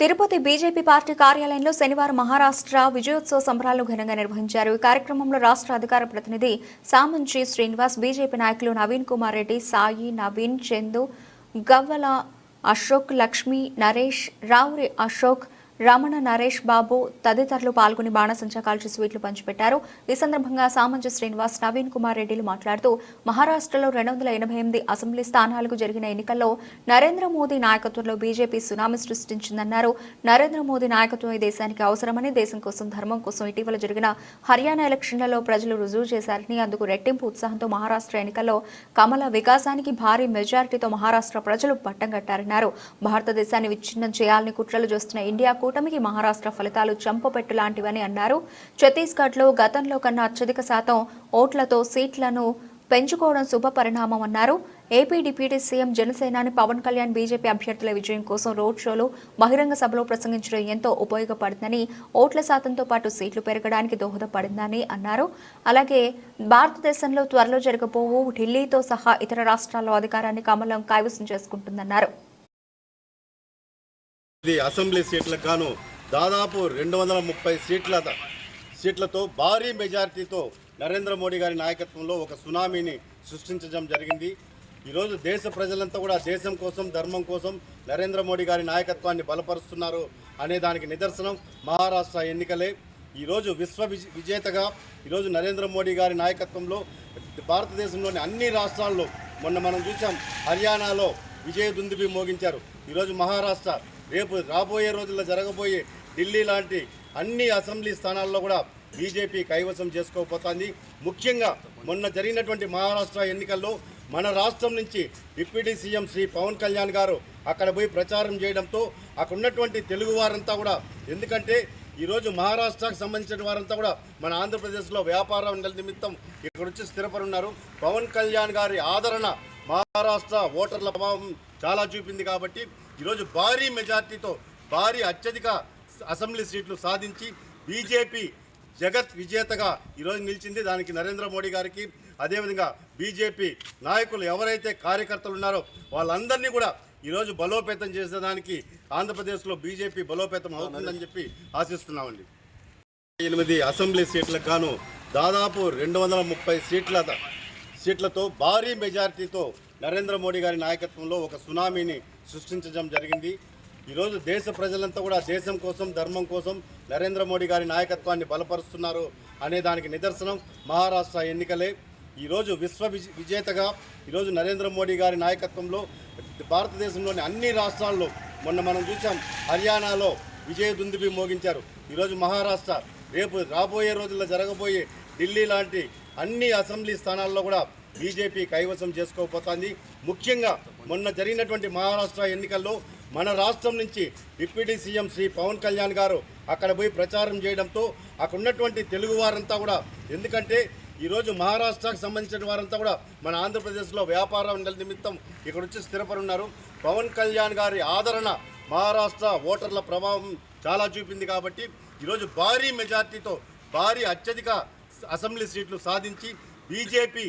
Tirupati BJP party కార్యాలయంలో శనివారం మహారాష్ట్ర విజయోత్సవ సంబరాలు ఘనంగా నిర్వహించారు. ఈ కార్యక్రమంలో రాష్ట్ర అధికార ప్రతినిధి సామంచి శ్రీనివాస్ బీజేపీ నాయకులు నవీన్ కుమార్ రెడ్డి సాయి నవీన్ చందు గవ్వల అశోక్ లక్ష్మి నరేష్ రావురి అశోక్ రమణ నరేష్ బాబు తదితరులు పాల్గొని బాణసంచా కాల్చి స్వీట్లు పంచిపెట్టారు. ఈ సందర్భంగా సామంజ శ్రీనివాస్ నవీన్ కుమార్ రెడ్డిలు మాట్లాడుతూ మహారాష్ట్రలో రెండు వందల ఎనభై ఎనిమిది అసెంబ్లీ స్థానాలకు జరిగిన ఎన్నికల్లో నరేంద్ర మోదీ నాయకత్వంలో బీజేపీ సునామీ సృష్టించిందన్నారు. నరేంద్ర మోదీ నాయకత్వం ఈ దేశానికి అవసరమని దేశం కోసం ధర్మం కోసం ఇటీవల జరిగిన హర్యానా ఎలక్షన్లలో ప్రజలు రుజువు చేశారని అందుకు రెట్టింపు ఉత్సాహంతో మహారాష్ట్ర ఎన్నికల్లో కమల వికాసానికి భారీ మెజారిటీతో మహారాష్ట్ర ప్రజలు పట్టం కట్టారన్నారు. భారతదేశాన్ని విచ్ఛిన్నం చేయాలని కుట్రలు చేస్తున్న ఇండియాకు కూటమికి మహారాష్ట్ర ఫలితాలు చంపపెట్టు లాంటివని అన్నారు. ఛత్తీస్గఢ్లో గతంలో కన్నా అత్యధిక శాతం ఓట్లతో సీట్లను పెంచుకోవడం శుభ పరిణామం అన్నారు. ఏపీ డిప్యూటీ సీఎం జనసేనాని పవన్ కళ్యాణ్ బీజేపీ అభ్యర్థుల విజయం కోసం రోడ్ షోలు బహిరంగ సభలో ప్రసంగించడం ఎంతో ఉపయోగపడుతుందని ఓట్ల శాతంతో పాటు సీట్లు పెరగడానికి దోహదపడిందని అన్నారు. అలాగే భారతదేశంలో త్వరలో జరగబోవు ఢిల్లీతో సహా ఇతర రాష్ట్రాల్లో అధికారాన్ని కమలం కైవసం చేసుకుంటుందన్నారు. ఇది అసెంబ్లీ సీట్లకు గాను దాదాపు రెండు వందల ముప్పై సీట్ల సీట్లతో భారీ మెజారిటీతో నరేంద్ర మోడీ గారి నాయకత్వంలో ఒక సునామీని సృష్టించడం జరిగింది. ఈరోజు దేశ ప్రజలంతా కూడా దేశం కోసం ధర్మం కోసం నరేంద్ర మోడీ గారి నాయకత్వాన్ని బలపరుస్తున్నారు అనే దానికి నిదర్శనం మహారాష్ట్ర ఎన్నికలే. ఈరోజు విశ్వ విజేతగా ఈరోజు నరేంద్ర మోడీ గారి నాయకత్వంలో భారతదేశంలోని అన్ని రాష్ట్రాల్లో మొన్న మనం చూసాం హర్యానాలో విజయ దుందుబి మోగించారు. ఈరోజు మహారాష్ట్ర రేపు రాబోయే రోజుల్లో జరగబోయే ఢిల్లీ లాంటి అన్ని అసెంబ్లీ స్థానాల్లో కూడా బీజేపీ కైవసం చేసుకోకపోతుంది ముఖ్యంగా మొన్న జరిగినటువంటి మహారాష్ట్ర ఎన్నికల్లో మన రాష్ట్రం నుంచి డిప్యూటీ సీఎం శ్రీ పవన్ కళ్యాణ్ గారు అక్కడ పోయి ప్రచారం చేయడంతో అక్కడ ఉన్నటువంటి తెలుగు వారంతా కూడా ఎందుకంటే ఈరోజు మహారాష్ట్రకు సంబంధించిన వారంతా కూడా మన ఆంధ్రప్రదేశ్లో వ్యాపారం నిమిత్తం ఇక్కడ వచ్చి స్థిరపడున్నారు. పవన్ కళ్యాణ్ గారి ఆదరణ మహారాష్ట్ర ఓటర్ల ప్రభావం చాలా చూపింది కాబట్టి ఈరోజు భారీ మెజార్టీతో భారీ అత్యధిక అసెంబ్లీ సీట్లు సాధించి బీజేపీ జగత్ విజేతగా ఈరోజు నిలిచింది దానికి నరేంద్ర మోడీ గారికి. అదేవిధంగా బీజేపీ నాయకులు ఎవరైతే కార్యకర్తలు ఉన్నారో వాళ్ళందరినీ కూడా ఈరోజు బలోపేతం చేసేదానికి ఆంధ్రప్రదేశ్లో బీజేపీ బలోపేతం అవుతుందని చెప్పి ఆశిస్తున్నామండి. ఎనిమిది అసెంబ్లీ సీట్లకు గాను దాదాపు రెండు వందల ముప్పై సీట్ల సీట్లతో భారీ మెజార్టీతో నరేంద్ర మోడీ గారి నాయకత్వంలో ఒక సునామీని సృష్టించడం జరిగింది. ఈరోజు దేశ ప్రజలంతా కూడా దేశం కోసం ధర్మం కోసం నరేంద్ర మోడీ గారి నాయకత్వాన్ని బలపరుస్తున్నారు అనే దానికి నిదర్శనం మహారాష్ట్ర ఎన్నికలే. ఈరోజు విశ్వ విజేతగా ఈరోజు నరేంద్ర మోడీ గారి నాయకత్వంలో భారతదేశంలోని అన్ని రాష్ట్రాల్లో మొన్న మనం చూసాం హర్యానాలో విజయ దుందుబి మోగించారు. ఈరోజు మహారాష్ట్ర రేపు రాబోయే రోజుల్లో జరగబోయే ఢిల్లీ లాంటి అన్ని అసెంబ్లీ స్థానాల్లో కూడా బీజేపీ కైవసం చేసుకోకపోతుంది ముఖ్యంగా మొన్న జరిగినటువంటి మహారాష్ట్ర ఎన్నికల్లో మన రాష్ట్రం నుంచి డిప్యూటీ సీఎం శ్రీ పవన్ కళ్యాణ్ గారు అక్కడ పోయి ప్రచారం చేయడంతో అక్కడ ఉన్నటువంటి తెలుగు వారంతా కూడా ఎందుకంటే ఈరోజు మహారాష్ట్రకు సంబంధించిన వారంతా కూడా మన ఆంధ్రప్రదేశ్లో వ్యాపారం నిమిత్తం ఇక్కడ వచ్చి స్థిరపడి ఉన్నారు పవన్ కళ్యాణ్ గారి ఆదరణ మహారాష్ట్ర ఓటర్ల ప్రభావం చాలా చూపింది కాబట్టి ఈరోజు భారీ మెజార్టీతో భారీ అత్యధిక అసెంబ్లీ సీట్లు సాధించి బీజేపీ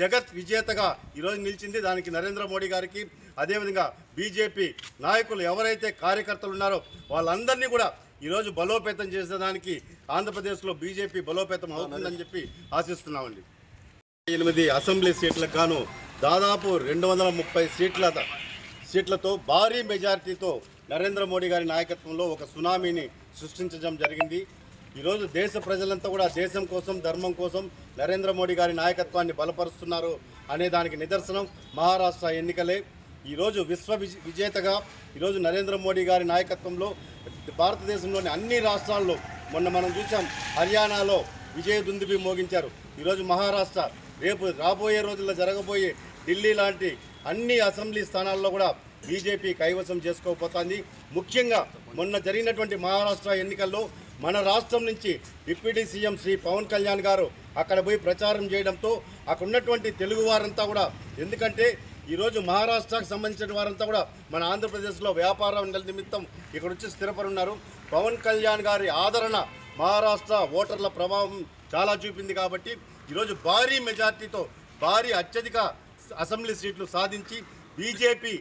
జగత్ విజేతగా ఈరోజు నిలిచింది దానికి నరేంద్ర మోడీ గారికి. అదేవిధంగా బీజేపీ నాయకులు ఎవరైతే కార్యకర్తలు ఉన్నారో వాళ్ళందరినీ కూడా ఈరోజు బలోపేతం చేసేదానికి ఆంధ్రప్రదేశ్లో బీజేపీ బలోపేతం అవుతుందని చెప్పి ఆశిస్తున్నామండి. ఎనిమిది అసెంబ్లీ సీట్లకు గాను దాదాపు రెండు వందల ముప్పై సీట్ల సీట్లతో భారీ మెజారిటీతో నరేంద్ర మోడీ గారి నాయకత్వంలో ఒక సునామీని సృష్టించడం జరిగింది. ఈరోజు దేశ ప్రజలంతా కూడా దేశం కోసం ధర్మం కోసం నరేంద్ర మోడీ గారి నాయకత్వాన్ని బలపరుస్తున్నారు అనే దానికి నిదర్శనం మహారాష్ట్ర ఎన్నికలే. ఈరోజు విశ్వ విజేతగా ఈరోజు నరేంద్ర మోడీ గారి నాయకత్వంలో భారతదేశంలోని అన్ని రాష్ట్రాల్లో మొన్న మనం చూసాం హర్యానాలో విజయ దుందుబి మోగించారు. ఈరోజు మహారాష్ట్ర రేపు రాబోయే రోజుల్లో జరగబోయే ఢిల్లీ లాంటి అన్ని అసెంబ్లీ స్థానాల్లో కూడా బీజేపీ కైవసం చేసుకోకపోతుంది ముఖ్యంగా మొన్న జరిగినటువంటి మహారాష్ట్ర ఎన్నికల్లో మన రాష్ట్రం నుంచి డిప్యూటీ సీఎం శ్రీ పవన్ కళ్యాణ్ గారు అక్కడ పోయి ప్రచారం చేయడంతో అక్కడ ఉన్నటువంటి తెలుగు వారంతా కూడా ఎందుకంటే ఈరోజు మహారాష్ట్రకు సంబంధించిన వారంతా కూడా మన ఆంధ్రప్రదేశ్లో వ్యాపారం నిమిత్తం ఇక్కడ వచ్చి స్థిరపడున్నారు. పవన్ కళ్యాణ్ గారి ఆదరణ మహారాష్ట్ర ఓటర్ల ప్రభావం చాలా చూపింది కాబట్టి ఈరోజు భారీ మెజార్టీతో భారీ అత్యధిక అసెంబ్లీ సీట్లు సాధించి బీజేపీ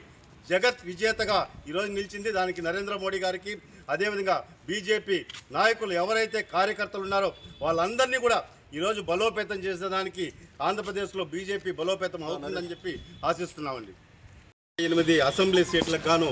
జగత్ విజేతగా ఈరోజు నిలిచింది దానికి నరేంద్ర మోడీ గారికి. అదేవిధంగా బీజేపీ నాయకులు ఎవరైతే కార్యకర్తలు ఉన్నారో వాళ్ళందరినీ కూడా ఈరోజు బలోపేతం చేసేదానికి ఆంధ్రప్రదేశ్లో బీజేపీ బలోపేతం అవుతుందని చెప్పి ఆశిస్తున్నామండి. ఎనిమిది అసెంబ్లీ సీట్లకు గాను